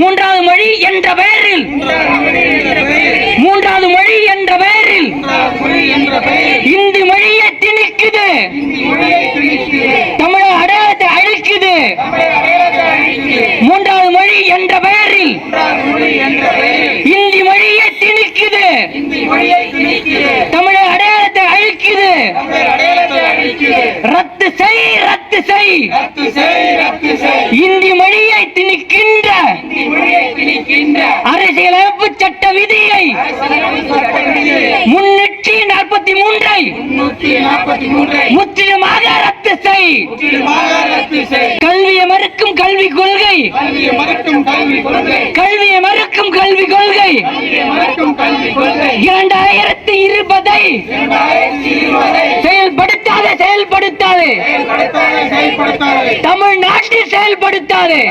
மூன்றாவது மொழி என்ற பெயரில். மூன்றாவது மொழி என்ற பெயரில். மொழி இந்தி மொழியை திணிக்குது. தமிழக அடையாளத்தை அழிக்குது. மூன்றாவது மொழி என்ற பெயரில். மொழி இந்தி மொழியை திணிக்குது. தமிழக அடையாளத்தை அழிக்குது. ரத்து செய் ரத்து செய். ரத்து செய் ரத்து செய். இந்தி மொழியை நாற்பத்தி மூன்றை. முற்றிலுமாக ரத்து செய் கல்வியை மறுக்கும் கல்வி கொள்கை. கல்வியை மறுக்கும் கல்வி கொள்கை. இரண்டாயிரத்தி இருபதை. செயல்படுத்தாதே செயல்படுத்தாதே. தமிழ்நாட்டில் செயல்படுத்தாதே.